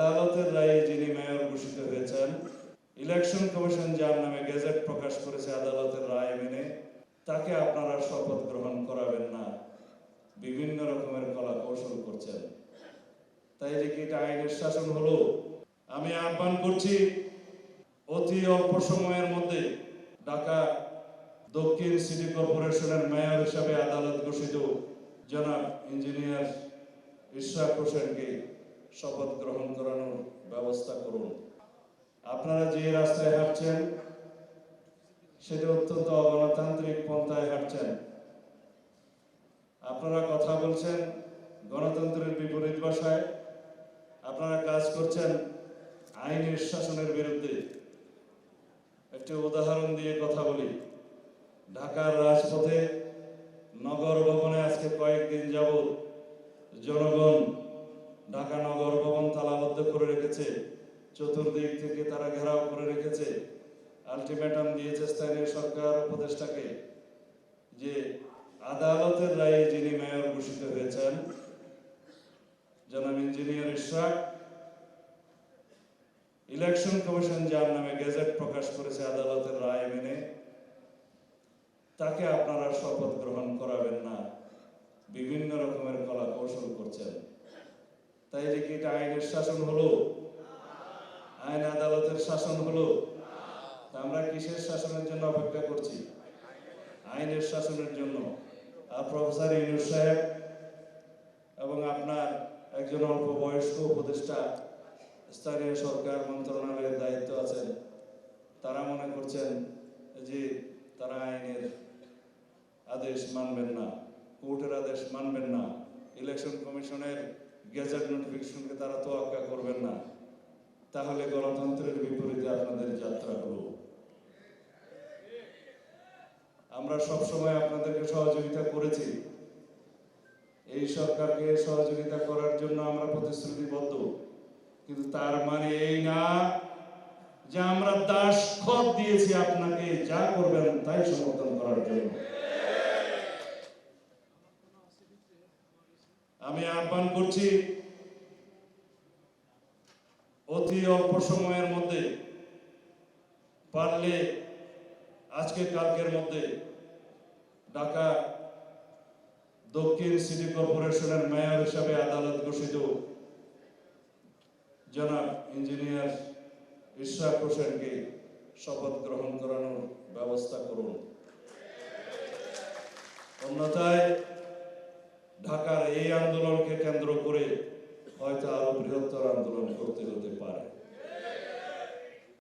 আদালতের রায়ে যিনি মেয়র ঘোষিত হয়েছেন, ইলেকশন কমিশন যার নামে গেজেট প্রকাশ করেছে আদালতের রায় মেনে, তাকে আপনারা শপথ গ্রহণ করাবেন না। বিভিন্ন রকমের কলা কৌশল করছেন। তাই যে কি এটা আইনের শাসন হলো? আমি আহ্বান করছি, অতি অল্প সময়ের মধ্যে ঢাকা দক্ষিণ সিটি কর্পোরেশনের মেয়র হিসাবে আদালত ঘোষিত জনাব ইঞ্জিনিয়ার ইশরাক হোসেনকে শপথ গ্রহণ করানোর ব্যবস্থা করুন। আপনারা যে রাস্তায় হাঁটছেন, সেটা অত্যন্ত অগণতান্ত্রিক পন্থায় হাঁটছেন। আপনারা কথা বলছেন গণতন্ত্রের বিপরীত ভাষায়। আপনারা কাজ করছেন আইনের শাসনের বিরুদ্ধে। একটি উদাহরণ দিয়ে কথা বলি। ঢাকার রাজপথে নগর ভবনে আজকে কয়েকদিন যাবৎ জনগণ ঢাকা নগর রেখেছে চতুর্দিক থেকে তারা ঘেরাও করে রেখেছে। আলটিমেটাম দিয়েছে স্থানীয় সরকার উপদেষ্টাকে যে আদালতের রায়ে যিনি মেয়র ঘোষিত হয়েছেন, জনাব ইঞ্জিনিয়ার ইলেকশন কমিশন যার নামে গেজেট প্রকাশ করেছে আদালতের রায় মেনে, তাকে আপনারা শপথ গ্রহণ করাবেন না। বিভিন্ন রকমের কলা কৌশল করছেন। তাই যে কি এটা আইনের শাসন হলো? আইন আদালতের শাসন হলো। আমরা কিসের শাসনের জন্য অপেক্ষা করছি? আইনের শাসনের জন্য। আর প্রফেসর ইউনুস সাহেব এবং আপনার একজন অল্প বয়স্ক উপদেষ্টা, স্থানীয় সরকার মন্ত্রণালয়ের দায়িত্ব আছেন। তারা মনে করছেন যে তারা আইনের আদেশ মানবেন না, কোর্টের আদেশ মানবেন না। ইলেকশন কমিশনের গেজেট নোটিফিকেশনকে তারা তোয়াক্কা করবেন তাহলে গণতন্ত্রের বিপরীতে আপনাদের যাত্রা হলো আমরা সব সময় আপনাদেরকে সহযোগিতা করেছি। এই সরকারকে সহযোগিতা করার জন্য আমরা প্রতিশ্রুতিবদ্ধ। কিন্তু তার মানে এই না যে আমরা দাস খত দিয়েছি আপনাকে যা করবেন তাই সমর্থন করার জন্য। আমি আহ্বান করছি অতি অল্প সময়ের মধ্যে পারলে আজকে কালকের মধ্যে ঢাকা দক্ষিণ সিটি কর্পোরেশনের মেয়র হিসাবে আদালত ঘোষিত জনাব ইঞ্জিনিয়ার ইশরাক হোসেনকে শপথ গ্রহণ করানোর ব্যবস্থা করুন। অন্যথায় ঢাকার এই আন্দোলনকে কেন্দ্র করে হয়তো blood.